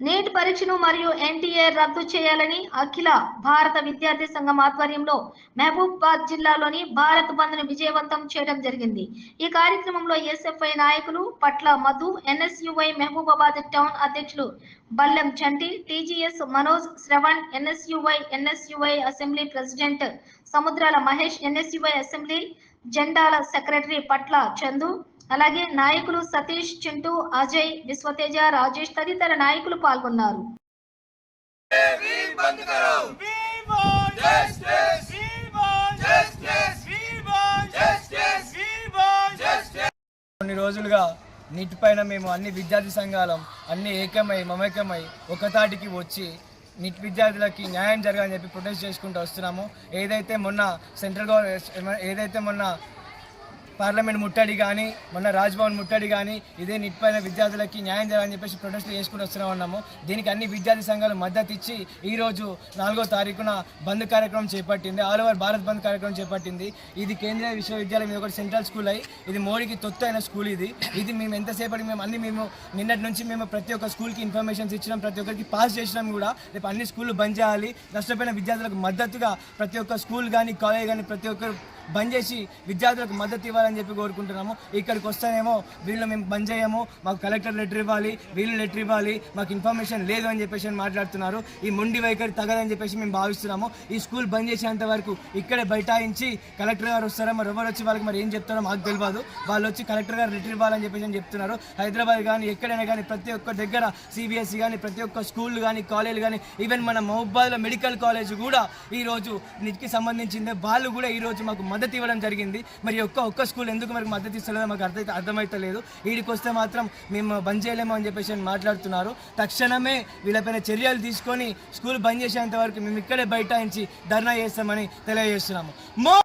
Neat పరీక్షను మరియు NTA రద్దు చేయాలని అఖిల భారత విద్యార్థి సంఘం ఆధ్వర్యంలో మహబూబాబాద్ జిల్లాలోని భారత్ బంద్ను విజయవంతం చేయడం జరిగింది. ఈ కార్యక్రమంలో ఎస్ఎఫ్ఐ నాయకులు పట్ల మధు ఎన్ఎస్యుఐ మహబూబాబాద్ టౌన్ అధ్యక్షులు Ballem Chanti TGS Manoj Shravan NSUI NSUI assembly president Samudrala Mahesh NSUI assembly జెండాల secretary Patla Chandu అలాగే నాయకులు సతీష్ చింటూ అజయ్ విశ్వతేజ రాజేష్ తదితర నాయకులు పాల్గొన్నారు. కొన్ని రోజులుగా నీటిపైన మేము అన్ని విద్యార్థి సంఘాలం అన్ని ఏకమై మమేకమై ఒకతాటికి వచ్చి నిట్ విద్యార్థులకి న్యాయం జరగాలని చెప్పి ప్రొటెస్ట్ చేసుకుంటూ వస్తున్నాము. ఏదైతే మొన్న సెంట్రల్ గవర్నమెంట్ ఏదైతే మొన్న పార్లమెంట్ ముట్టడి కానీ మొన్న రాజ్భవన్ ముట్టడి కానీ ఇదే నిట్పైన విద్యార్థులకి న్యాయం చేయాలని చెప్పేసి ప్రొటెస్ట్లు చేసుకుని వస్తూనే ఉన్నాము దీనికి అన్ని విద్యార్థి సంఘాలు మద్దతు ఇచ్చి ఈరోజు నాలుగో తారీఖున బంద్ కార్యక్రమం చేపట్టింది. ఆల్ ఓవర్ భారత్ బంద్ కార్యక్రమం చేపట్టింది. ఇది కేంద్రీయ విశ్వవిద్యాలయం ఇది ఒకటి సెంట్రల్ స్కూల్ అయి ఇది మోడీకి తొత్తు అయిన స్కూల్ ఇది. ఇది మేము ఎంతసేపటికి మేము అన్ని మేము నిన్నటి నుంచి మేము ప్రతి ఒక్క స్కూల్కి ఇన్ఫర్మేషన్స్ ఇచ్చినాం ప్రతి ఒక్కరికి పాస్ చేసినాం కూడా. రేపు అన్ని స్కూళ్ళు బంద్ చేయాలి. నష్టపోయిన విద్యార్థులకు మద్దతుగా ప్రతి ఒక్క స్కూల్ కానీ కాలేజ్ కానీ ప్రతి ఒక్కరు బంద్ చేసి విద్యార్థులకు మద్దతు ఇవ్వాలని చెప్పి కోరుకుంటున్నాము. ఇక్కడికి వస్తేనేమో వీళ్ళు మేము బంద్ చేయము మాకు కలెక్టర్ లెటర్ ఇవ్వాలి వీళ్ళు లెటర్ ఇవ్వాలి మాకు ఇన్ఫర్మేషన్ లేదు అని చెప్పేసి మాట్లాడుతున్నారు. ఈ మొండి వైఖరి తగదని చెప్పేసి మేము భావిస్తున్నాము. ఈ స్కూల్ బంద్ చేసేంత వరకు ఇక్కడే బైఠాయించి కలెక్టర్ గారు వస్తారో? మరి ఎవరు వచ్చి వాళ్ళకి మరి ఏం చెప్తారో మాకు తెలియదు. వాళ్ళు వచ్చి కలెక్టర్ గారు లెటర్ ఇవ్వాలని చెప్పేసి అని చెప్తున్నారు. హైదరాబాద్ కానీ ఎక్కడైనా కానీ ప్రతి ఒక్క దగ్గర సిబిఎస్ఈ కానీ ప్రతి ఒక్క స్కూల్ కానీ కాలేజ్ కానీ ఈవెన్ మన మహబాద్లో మెడికల్ కాలేజ్ కూడా ఈరోజు నీటికి సంబంధించిందే. వాళ్ళు కూడా ఈరోజు మాకు మద్దతు ఇవ్వడం జరిగింది. మరి ఒక్క ఒక్క స్కూల్ ఎందుకు మరి మద్దతు ఇస్తలేదో మాకు అర్థం అర్థమైతలేదు. వీడికి వస్తే మాత్రం మేము బంద్ చేయలేము అని చెప్పేసి మాట్లాడుతున్నారు. తక్షణమే వీళ్ళపైన చర్యలు తీసుకొని స్కూల్ బంద్ చేసేంత వరకు మేము ఇక్కడే బైఠాయించి ధర్నా చేస్తామని తెలియజేస్తున్నాము. మో